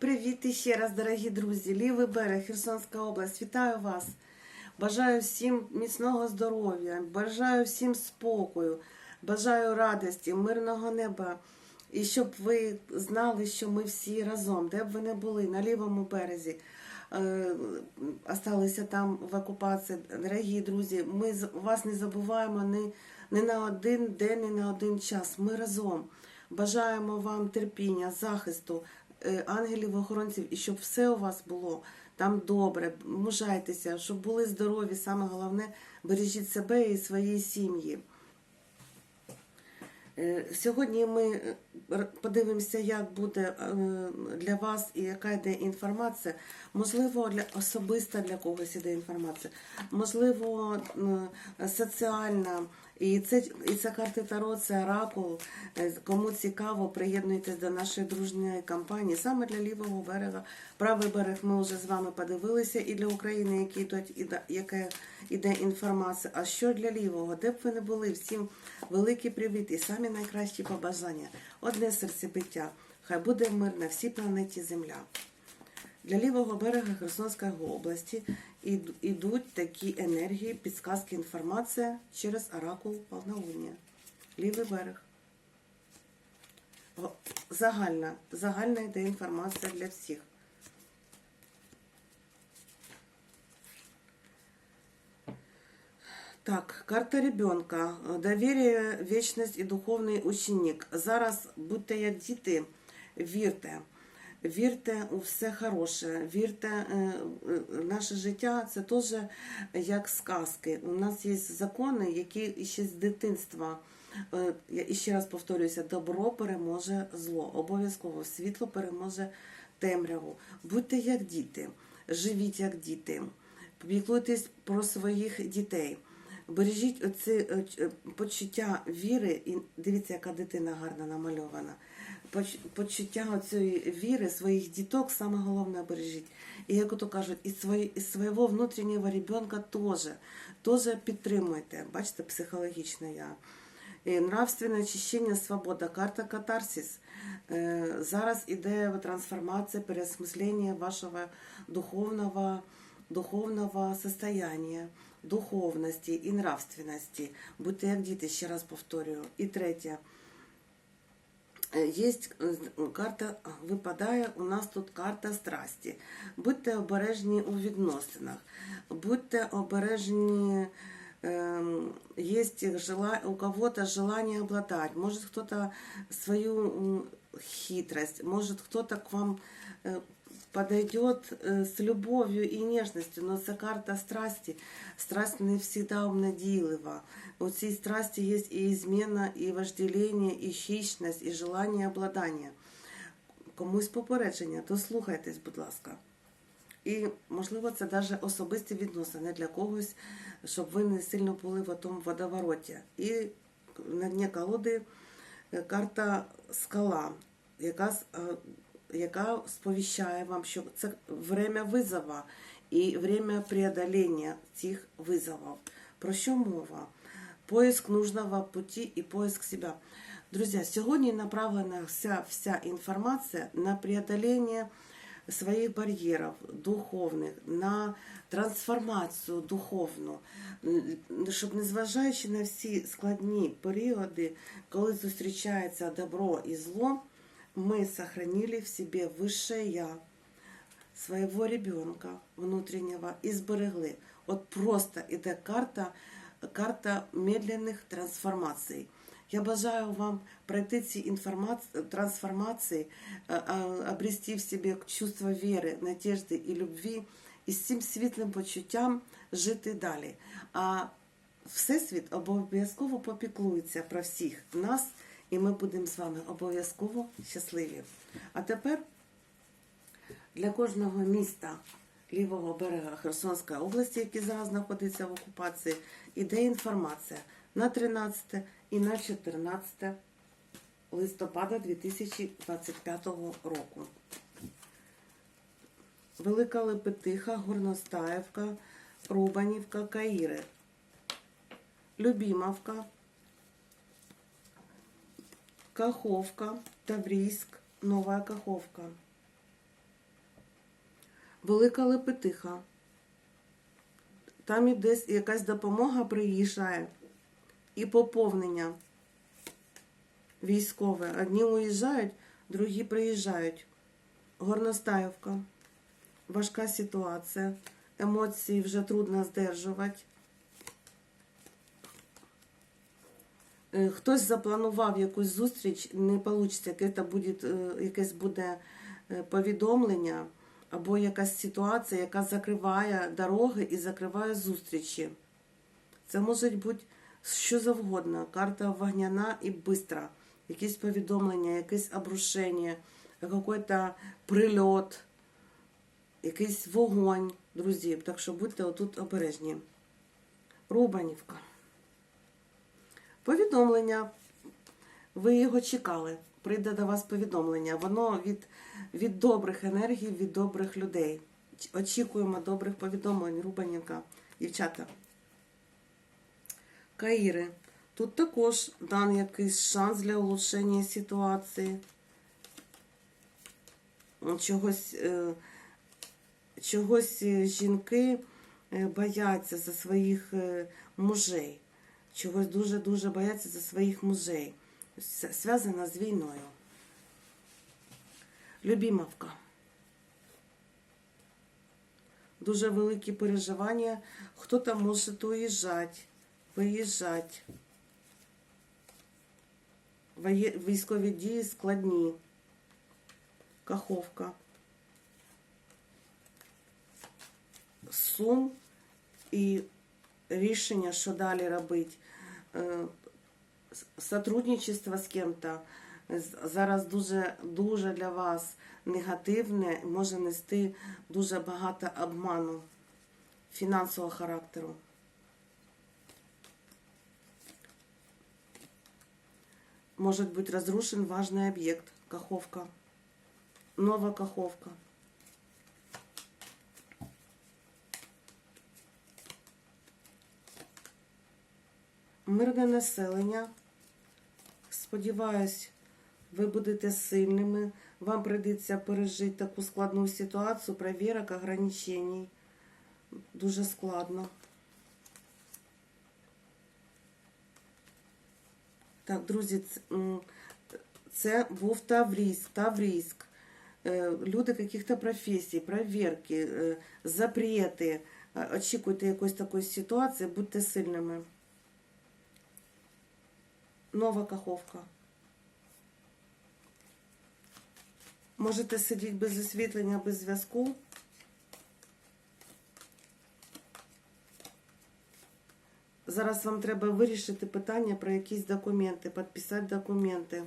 Привіт іще раз, дорогі друзі! Лівий берег, Херсонська область. Вітаю вас! Бажаю всім міцного здоров'я, бажаю всім спокою, бажаю радості, мирного неба. І щоб ви знали, що ми всі разом, де б ви не були, на лівому березі, е, осталися там в окупації. Дорогі друзі, ми вас не забуваємо ні, ні на один день, ні на один час. Ми разом. Бажаємо вам терпіння, захисту, ангелів-охоронців, і щоб все у вас було там добре, мужайтеся, щоб були здорові. Саме головне, бережіть себе і свої сім'ї. Е, Сьогодні ми е, подивимося, як буде е, для вас і яка йде інформація. Можливо, для особиста для когось іде інформація, можливо, е, соціальна. І це і ця карта Таро, це оракул. Е, Кому цікаво, приєднуйтесь до нашої дружньої кампанії. Саме для лівого берега. Правий берег ми вже з вами подивилися, і для України, які тут іде, яке іде інформація. А що для лівого? Де б ви не були? Всім великий привіт і самі найкращі побажання. Одне серцебиття. Хай буде мир на всій планеті Земля. Для лівого берега Херсонської області ідуть такі енергії, підсказки, інформація через оракул повнолуння. Лівий берег. Загальна, загальна йде інформація для всіх. Так, карта ребенка, доверие, вічність і духовний ученик. Зараз будьте як діти, вірте. Вірте у все хороше, вірте, е, е, наше життя це теж як сказки. У нас є закони, які ще з дитинства. Е, Я ще раз повторююся: добро переможе зло. Обов'язково світло переможе темряву. Будьте як діти, живіть як діти, піклуйтесь про своїх дітей. Бережіть оці почуття віри, і дивіться, яка дитина гарна намальована. Поч- Почуття цієї віри своїх діток саме головне бережіть. І як ото кажуть, і, свої, і свого внутрішнього ребенка теж, теж підтримуйте. Бачите, психологічно я. І нравственне очищення, свобода, карта катарсис. Е, Зараз іде трансформація, переосмислення вашого духовного, духовного состояния, духовності і нравственності. Будьте як діти, ще раз повторюю. І третє. Е, Є карта, випадає у нас тут карта страсті. Будьте обережні у відносинах, будьте обережні, ем, есть у кого-то желание обладать, может кто-то свою хитрость, может кто-то к вам э, подойдет э, с любовью и нежностью, но це карта страсті. Страсть не всегда обнадійлива. У цій страсті є і зміна, і вождеління, і хищність, і желання обладання. Комусь попередження, то слухайтесь, будь ласка. І, можливо, це навіть особисті відносини для когось, щоб ви не сильно були в тому водовороті. І на дні колоди е, карта скала, яка, е, яка сповіщає вам, що це время визова і время преодолення цих визовів. Про що мова? Поиск нужного пути і поиск себя. Друзі, сьогодні направлена вся, вся інформація на преодоление своїх бар'єрів духовних, на трансформацію духовну, щоб незважаючи на всі складні періоди, коли зустрічається добро і зло, ми сохранили в себе высшее я, своего ребенка внутреннего и зберегли. От просто іде карта, карта медленних трансформацій. Я бажаю вам пройти ці інформації, трансформації, е, обрести в себе чувство віри, надежди і любві, і з цим світлим почуттям жити далі. А Всесвіт обов'язково попіклується про всіх нас, і ми будемо з вами обов'язково щасливі. А тепер для кожного міста лівого берега Херсонської області, який зараз знаходиться в окупації, іде інформація на 13 і на 14 листопада 2025 року. Велика Лепетиха, Горностаївка, Рубанівка, Каїри, Любімовка, Каховка, Таврійськ, Нова Каховка. велика лепетиха. Там і десь якась допомога приїжджає. І поповнення військове. Одні уїжджають, другі приїжджають. Горностаївка. Важка ситуація. Емоції вже трудно здержувати. Хтось запланував якусь зустріч, не вийде, буде, е, якесь буде е, повідомлення або якась ситуація, яка закриває дороги і закриває зустрічі. Це може бути що завгодно. Карта вогняна і бистра. Якісь повідомлення, якесь обрушення, якийсь прильот, якийсь вогонь, друзі. Так що будьте отут обережні. Рубанівка. Повідомлення. Ви його чекали. Прийде до вас повідомлення. Воно від, від добрих енергій, від добрих людей. Очікуємо добрих повідомлень, Рубанівка. Дівчата. Каїри. Тут також дан якийсь шанс для улучшення ситуації. Чогось, е, чогось е, жінки е, бояться за своїх мужей. Чогось дуже-дуже бояться за своїх мужей. Зв'язано з війною. Любімовка. Дуже великі переживання. Хто там може уїжджати, виїжджати. Військові дії складні. Каховка. Сум і рішення, що далі робити. Е, с- Сотрудничество з ким-то з- зараз дуже, дуже для вас негативне, може нести дуже багато обману фінансового характеру. Может быть разрушен важный объект. Каховка. Нова Каховка. Мирне населення. Сподіваюсь, ви будете сильними. Вам прийдеться пережити таку складну ситуацію, перевірок, ограничень. Дуже складно. Так, друзі, це був Таврійськ, Таврійськ. Е, Люди каких-то професій, проверки, е, запрети. Е, Очікуйте якоїсь такої ситуації, будьте сильними. Нова Каховка. Можете сидіти без освітлення, без зв'язку. Зараз вам треба вирішити питання про якісь документи, підписати документи.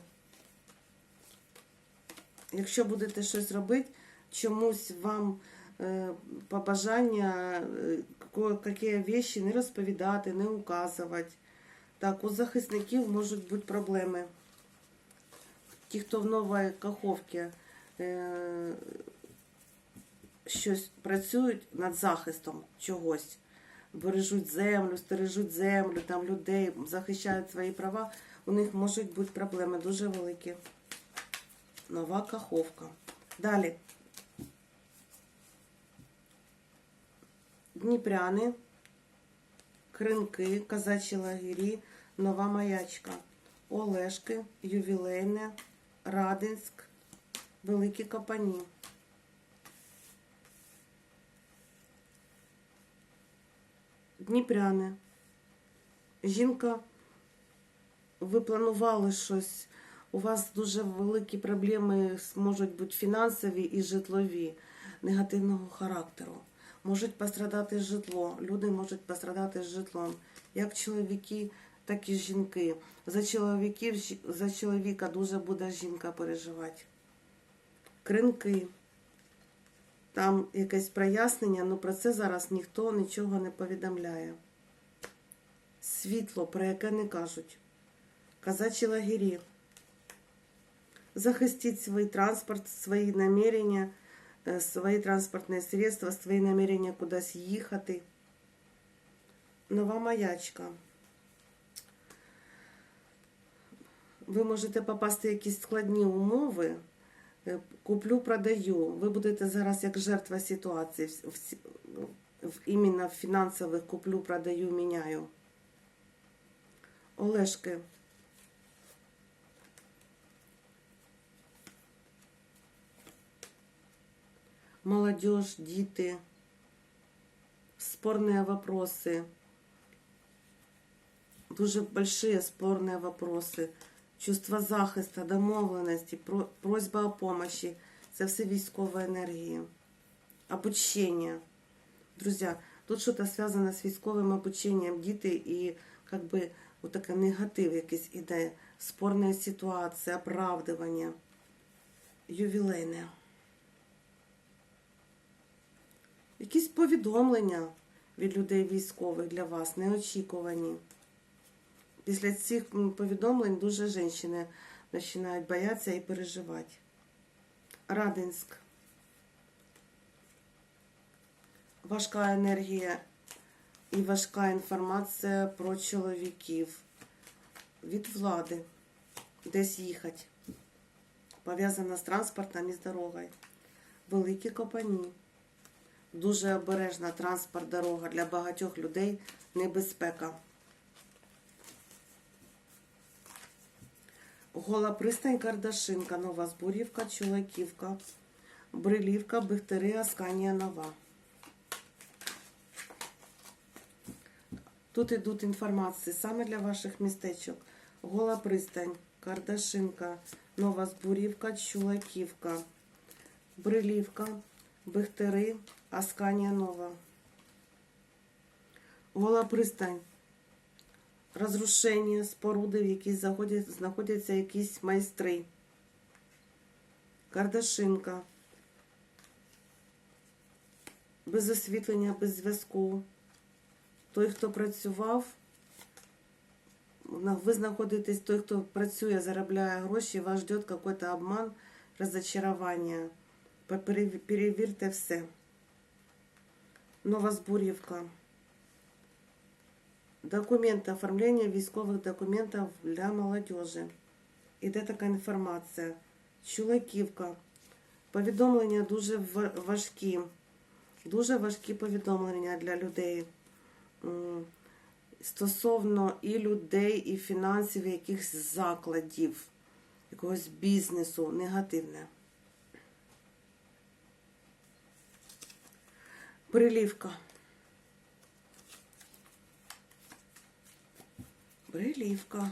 Якщо будете щось робити, чомусь вам е, побажання, е, які вещі не розповідати, не указувати. Так, у захисників можуть бути проблеми. Ті, хто в новій каховці е, щось працюють над захистом чогось, бережуть землю, стережуть землю, там людей, захищають свої права, у них можуть бути проблеми дуже великі. Нова каховка. Далі. Дніпряни, Кринки, Казачі лагері, Нова Маячка, Олешки, Ювілейне, Радинськ, Великі Капані. Дніпряни. Жінка, ви планували щось. У вас дуже великі проблеми можуть бути фінансові і житлові негативного характеру. Можуть пострадати житло. Люди можуть пострадати з житлом. Як чоловіки, так і жінки. За чоловіків, за чоловіка дуже буде жінка переживати. Кринки. Там якесь прояснення, але про це зараз ніхто нічого не повідомляє. Світло, про яке не кажуть. Казачі лагері. Захистить свой транспорт, свои намерения, е, свої транспортні средства, свої намерення кудись їхати. Нова маячка. Ви можете попасти в якісь складні умови, Е, Куплю, продаю. Ви будете зараз як жертва ситуації. В, в, в, іменно в фінансових куплю, продаю, міняю. Олешки. Молодежь, діти. Спорные вопросы. Дуже большие спорные вопросы. Чувство захисту, домовленості, просьба о помощи. Це все військова енергія. Обучення. Друзі, тут щось зв'язане з військовим обученням. Діти і как би отаке негатив якийсь іде. Спорна ситуація, оправдування. Ювілейне. Якісь повідомлення від людей військових для вас неочікувані. Після цих повідомлень дуже жінки починають боятися і переживати. Радинськ. Важка енергія і важка інформація про чоловіків від влади. Десь їхати. Пов'язана з транспортом і з дорогою. Великі копані. Дуже обережна транспорт, дорога для багатьох людей небезпека. Гола пристань Кардашинка, Нова Збурівка, Чулаківка, Брилівка, Бехтери, Асканія, Нова. Тут йдуть інформації саме для ваших містечок. Гола пристань, Кардашинка, Нова Збурівка, Чулаківка, Брилівка, Бехтери, Асканія Нова. Гола пристань. Розрушення споруди, в якій знаходяться якісь майстри. Кардашинка. Без освітлення, без зв'язку. Той, хто працював, ви знаходитесь, той, хто працює, заробляє гроші, вас ждет какой-то обман, розочарування. Перевірте все. Нова Збурівка. Документи, оформлення військових документів для молодежі. Іде така інформація. Чулаківка. Повідомлення дуже важкі. Дуже важкі повідомлення для людей. Стосовно і людей, і фінансів, і якихось закладів, якогось бізнесу, негативне. Прилівка. Брилівка.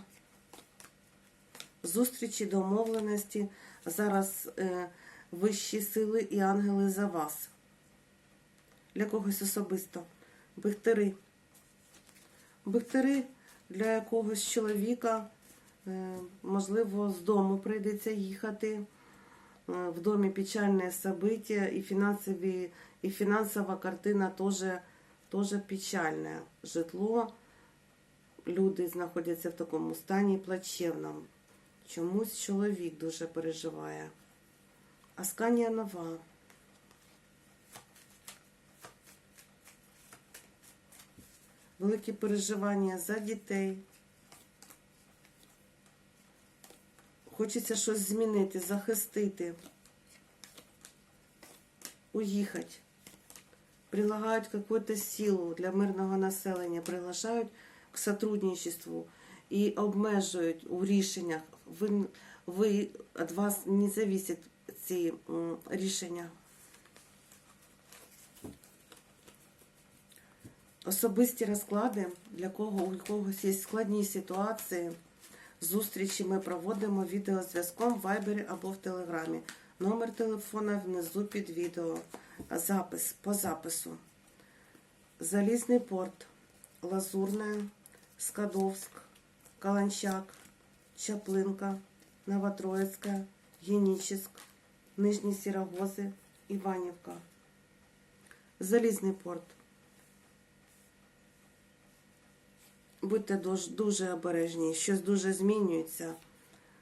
Зустрічі, домовленості. Зараз е, вищі сили і ангели за вас. Для когось особисто. Бехтери. Бехтери для якогось чоловіка, е, можливо, з дому прийдеться їхати. Е, В домі печальне событие, і фінансові, і фінансова картина теж, печальна. Житло люди знаходяться в такому стані плачевному. Чомусь чоловік дуже переживає. Асканія нова. Великі переживання за дітей. Хочеться щось змінити, захистити, уїхати. Прилагають какую-то силу для мирного населення, приглашають к сотрудничеству і обмежують у рішеннях. Ви, ви від вас не зависять ці рішення. Особисті розклади, для кого у когось є складні ситуації. Зустрічі ми проводимо відеозв'язком в Вайбері або в Телеграмі. Номер телефона внизу під відео. Запис по запису. Залізний порт, Лазурне, Скадовськ, Каланчак, Чаплинка, Новотроїцька, Генічеськ, Нижні Сірогози, Іванівка. Залізний порт. Будьте дуже, обережні, щось дуже змінюється.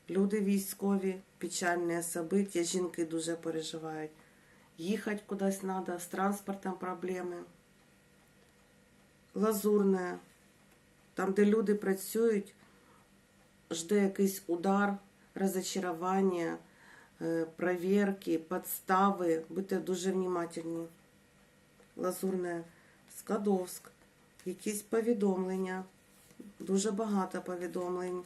Люди військові, печальне собиття, жінки дуже переживають. Їхати кудись треба, з транспортом проблеми. Лазурне, там, де люди працюють, жде якийсь удар, розочарування, е, перевірки, підстави. Будьте дуже внимательні. Лазурне, Скадовськ, якісь повідомлення, дуже багато повідомлень.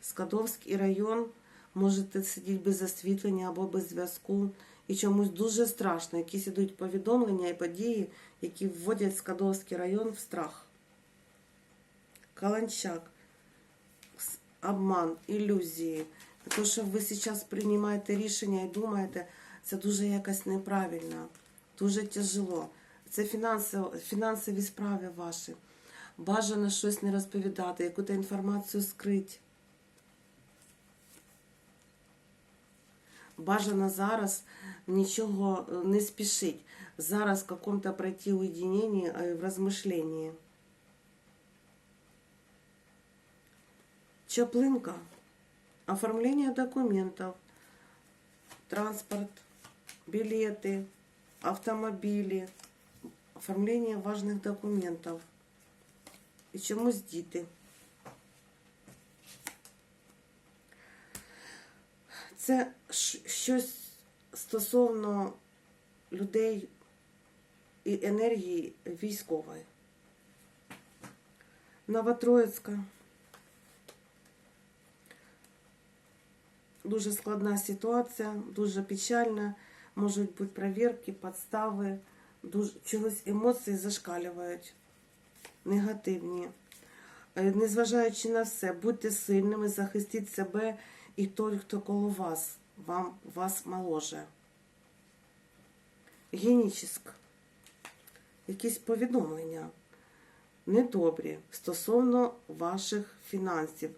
Скадовський район можете сидіти без освітлення або без зв'язку. І чомусь дуже страшно. Якісь ідуть повідомлення і події, які вводять Скадовський район в страх. Каланчак, обман, ілюзії. Те, що ви зараз приймаєте рішення і думаєте, це дуже якось неправильно, дуже тяжело. Це фінансово, фінансові справи ваші. Бажано щось не розповідати, яку-то інформацію скрити. Бажано зараз нічого е, не спішить. Зараз в каком-то пройти уединении, э, в размышлении. Чаплынка. Оформление документов. Транспорт. Билеты. Автомобили. Оформление важных документов. І чомусь діти. Це щ- щось стосовно людей і енергії військової. Новотроїцька. Дуже складна ситуація, дуже печальна. Можуть бути перевірки, підстави, дуже, чогось емоції зашкалюють, негативні. Е, Незважаючи на все, будьте сильними, захистіть себе і той, хто коло вас, вам, вас моложе. Генічіск. Якісь повідомлення недобрі стосовно ваших фінансів,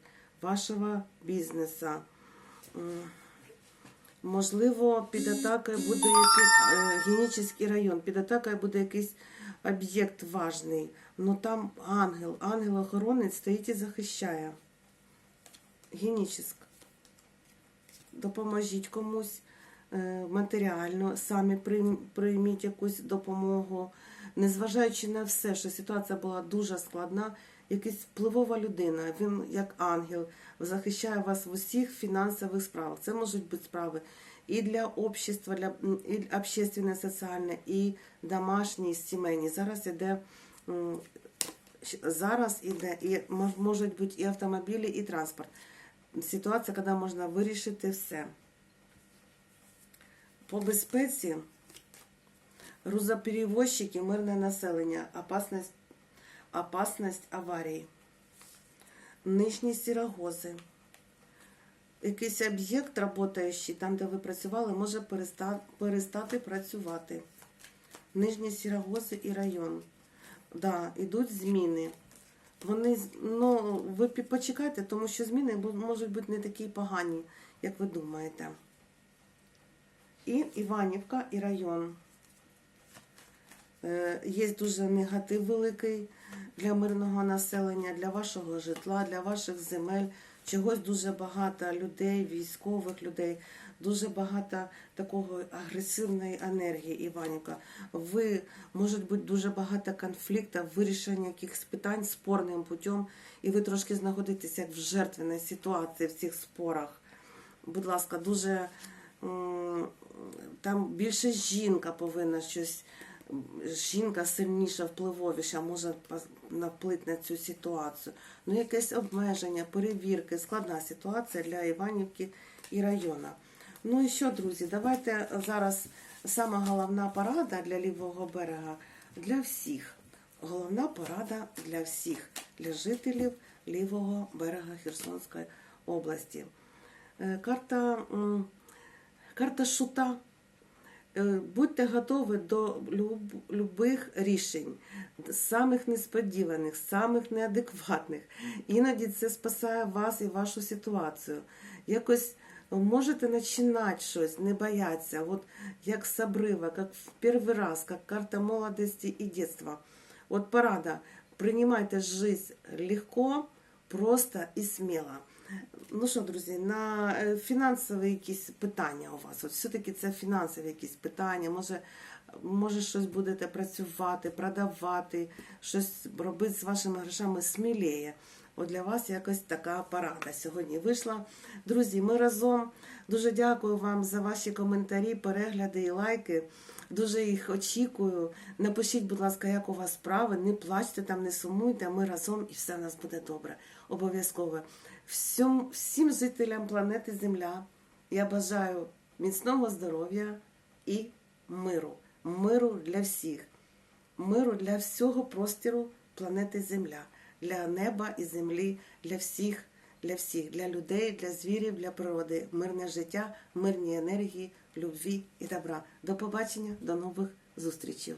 вашого бізнесу. М, Можливо, під атакою буде якийсь е, генічний район, під атакою буде якийсь об'єкт важний. Ну там ангел, ангел-охоронець стоїть і захищає. Генічіск. Допоможіть комусь е, матеріально, самі прийміть якусь допомогу. Незважаючи на все, що ситуація була дуже складна, якась впливова людина, він як ангел, захищає вас в усіх фінансових справах. Це можуть бути справи і для общества, для і общественне, соціальне, і домашні, і сімейні. Зараз іде зараз іде і можуть бути і автомобілі, і транспорт. Ситуація, коли можна вирішити все. По безпеці грузоперевозчики, мирне населення, опасність, опасність аварії, нижні сірогози. Якийсь об'єкт, працюючий там, де ви працювали, може переста- перестати працювати. Нижні сірогози і район. Да, ідуть зміни. Вони, ну, ви почекайте, тому що зміни можуть бути не такі погані, як ви думаєте. І Іванівка, і район. Е, Є дуже негатив великий для мирного населення, для вашого житла, для ваших земель. Чогось дуже багато людей, військових людей, дуже багато такого агресивної енергії, Іванівка. Ви може бути дуже багато конфліктів, вирішення якихось питань спорним путем, і ви трошки знаходитеся як в жертвенній ситуації в цих спорах. Будь ласка, дуже там більше жінка повинна щось. Жінка сильніша, впливовіша, може наплити на цю ситуацію. Ну, якесь обмеження, перевірки, складна ситуація для Іванівки і району. Ну і що, друзі, давайте зараз сама головна порада для лівого берега для всіх. Головна порада для всіх, для жителів лівого берега Херсонської області. Е, Карта, карта шута. Е, Будьте готові до люб- любих рішень, самих несподіваних, самих неадекватних. Іноді це спасає вас і вашу ситуацію. Якось можете починати щось, не бояться. От як з обрива, як в перший раз, як карта молодості і дитинства. От порада. Приймайте жизнь легко, просто і сміло. Ну що, друзі, на е, фінансові якісь питання у вас. От все-таки це фінансові якісь питання. Може, може щось будете працювати, продавати, щось робити з вашими грошами сміліє. От для вас якось така порада сьогодні вийшла. Друзі, ми разом Дуже дякую вам за ваші коментарі, перегляди і лайки. Дуже їх очікую. Напишіть, будь ласка, як у вас справи. Не плачте там, не сумуйте. Ми разом і все в нас буде добре. Обов'язково. Всім, всім жителям планети Земля я бажаю міцного здоров'я і миру. Миру для всіх. Миру для всього простору планети Земля, для неба і землі, для всіх, для всіх, для людей, для звірів, для природи. Мирне життя, мирні енергії, любві і добра. До побачення, до нових зустрічей.